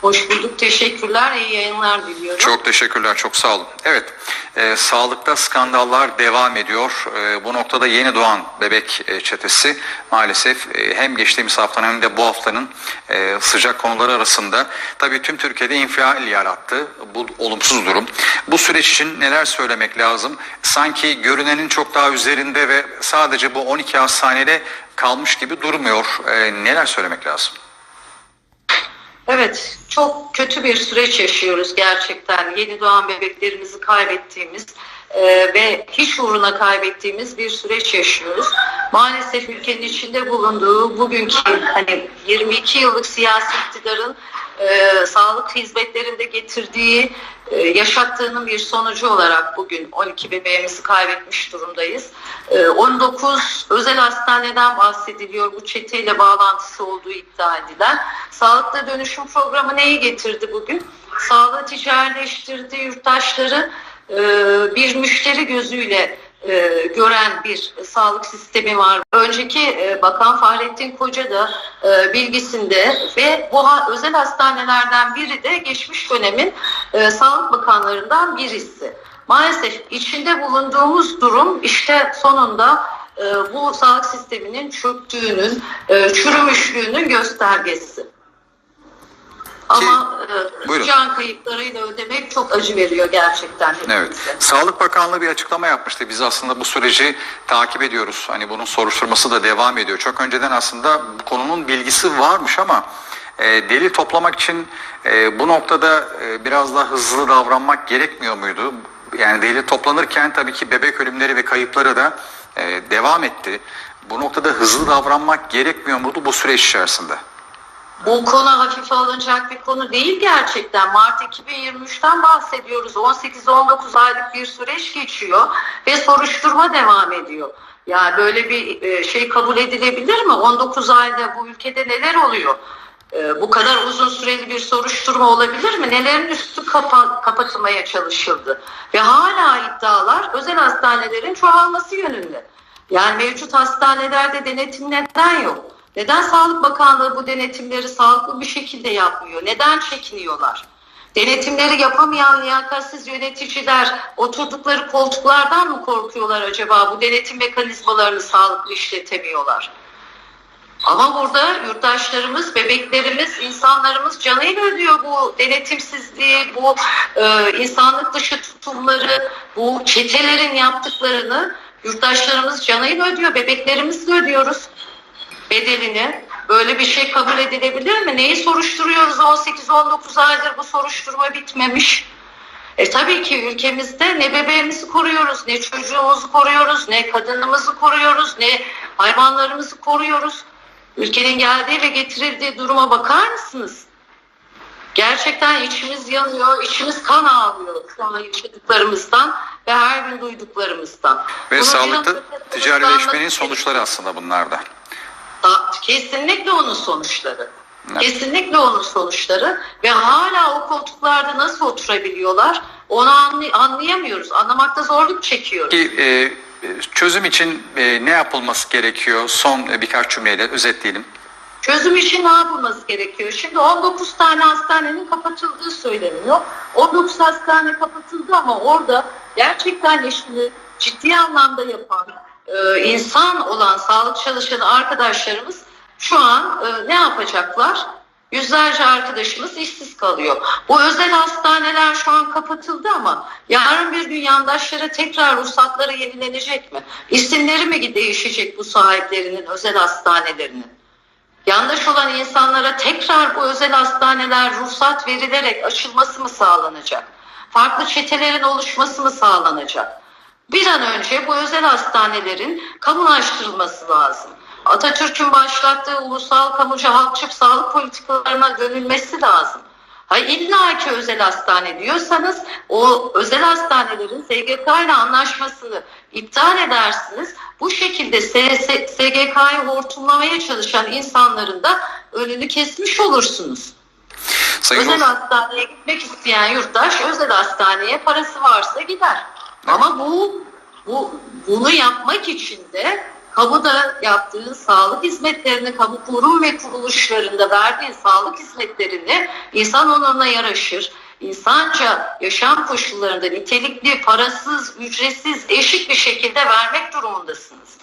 Hoş bulduk. Teşekkürler. İyi yayınlar diliyorum. Çok teşekkürler, çok sağ olun. Evet, e, sağlıkta skandallar devam ediyor. E, bu noktada yeni doğan bebek e, çetesi maalesef e, hem geçtiğimiz haftanın hem de bu haftanın e, sıcak konuları arasında tabii tüm Türkiye'de infial yarattı bu olumsuz durum. Bu süreç için neler söylemek lazım? Sanki görünenin çok daha üzerinde ve sadece bu 12 hastanede kalmış gibi durmuyor. E, neler söylemek lazım? Evet, çok kötü bir süreç yaşıyoruz gerçekten. Yeni doğan bebeklerimizi kaybettiğimiz e, ve hiç uğruna kaybettiğimiz bir süreç yaşıyoruz. Maalesef ülkenin içinde bulunduğu bugünkü hani 22 yıllık siyasi iktidarın e, sağlık hizmetlerinde getirdiği, e, yaşattığının bir sonucu olarak bugün 12 bebeğimizi kaybetmiş durumdayız. E, 19 özel hastaneden bahsediliyor bu çeteyle bağlantısı olduğu iddia edilen. Sağlıkta dönüşüm programı neyi getirdi bugün? Sağlığı ticarileştirdi, yurttaşları e, bir müşteri gözüyle e, gören bir sağlık sistemi var. Önceki e, Bakan Fahrettin Koca da e, bilgisinde ve bu ha- özel hastanelerden biri de geçmiş dönemin e, sağlık bakanlarından birisi. Maalesef içinde bulunduğumuz durum işte sonunda e, bu sağlık sisteminin çöktüğünün, e, çürümüşlüğünün göstergesi. Ama e, Buyurun. can kayıplarıyla ödemek çok acı veriyor gerçekten. Evet. hepimize. Sağlık Bakanlığı bir açıklama yapmıştı. Biz aslında bu süreci takip ediyoruz. Hani bunun soruşturması da devam ediyor. Çok önceden aslında bu konunun bilgisi varmış ama e, delil toplamak için e, bu noktada e, biraz daha hızlı davranmak gerekmiyor muydu? Yani delil toplanırken tabii ki bebek ölümleri ve kayıpları da e, devam etti. Bu noktada hızlı davranmak gerekmiyor muydu bu süreç içerisinde? Bu konu hafife alınacak bir konu değil gerçekten. Mart 2023'ten bahsediyoruz. 18-19 aylık bir süreç geçiyor ve soruşturma devam ediyor. Yani böyle bir e, şey kabul edilebilir mi? 19 ayda bu ülkede neler oluyor? E, Bu kadar uzun süreli bir soruşturma olabilir mi? Nelerin üstü kapa- kapatılmaya çalışıldı? Ve hala iddialar özel hastanelerin çoğalması yönünde. Yani mevcut hastanelerde denetim neden yok? Neden Sağlık Bakanlığı bu denetimleri sağlıklı bir şekilde yapmıyor? Neden çekiniyorlar? Denetimleri yapamayan liyakatsiz yöneticiler oturdukları koltuklardan mı korkuyorlar acaba? Bu denetim mekanizmalarını sağlıklı işletemiyorlar. Ama burada yurttaşlarımız, bebeklerimiz, insanlarımız canıyla ödüyor bu denetimsizliği, bu e, insanlık dışı tutumları, bu çetelerin yaptıklarını yurttaşlarımız canıyla ödüyor, bebeklerimizle ödüyoruz bedelini. Böyle bir şey kabul edilebilir mi? Neyi soruşturuyoruz 18-19 aydır bu soruşturma bitmemiş. E tabii ki ülkemizde ne bebeğimizi koruyoruz, ne çocuğumuzu koruyoruz, ne kadınımızı koruyoruz, ne hayvanlarımızı koruyoruz. Ülkenin geldiği ve getirildiği duruma bakar mısınız? Gerçekten içimiz yanıyor, içimiz kan ağlıyor şu an yaşadıklarımızdan ve her gün duyduklarımızdan. Ve Bunu sağlıkta biraz- ticarileşmenin sonuçları aslında bunlar da. Da- Kesinlikle onun sonuçları. Evet. Kesinlikle onun sonuçları ve hala o koltuklarda nasıl oturabiliyorlar onu anlay- anlayamıyoruz. Anlamakta zorluk çekiyoruz. Ki e, çözüm için e, ne yapılması gerekiyor? Son e, birkaç cümleyle özetleyelim. Çözüm için ne yapılması gerekiyor? Şimdi 19 tane hastanenin kapatıldığı söyleniyor. 19 hastane kapatıldı ama orada gerçekten işini ciddi anlamda yapan e, insan olan sağlık çalışanı arkadaşlarımız şu an e, ne yapacaklar? Yüzlerce arkadaşımız işsiz kalıyor. Bu özel hastaneler şu an kapatıldı ama yarın bir gün yandaşlara tekrar ruhsatları yenilenecek mi? İsimleri mi değişecek bu sahiplerinin özel hastanelerinin? Yandaş olan insanlara tekrar bu özel hastaneler ruhsat verilerek açılması mı sağlanacak? Farklı çetelerin oluşması mı sağlanacak? Bir an önce bu özel hastanelerin kamulaştırılması lazım. Atatürk'ün başlattığı ulusal kamucu halkçı sağlık politikalarına dönülmesi lazım. Hayır illa ki özel hastane diyorsanız o özel hastanelerin SGK ile anlaşmasını iptal edersiniz. Bu şekilde SGK'yı hortumlamaya çalışan insanların da önünü kesmiş olursunuz. Sayın özel hastaneye gitmek isteyen yurttaş özel hastaneye parası varsa gider. Ama bu bu bunu yapmak için de kamuda yaptığın sağlık hizmetlerini, kamu kurum ve kuruluşlarında verdiğin sağlık hizmetlerini insan onuruna yaraşır, insanca yaşam koşullarında nitelikli, parasız, ücretsiz, eşit bir şekilde vermek durumundasınız.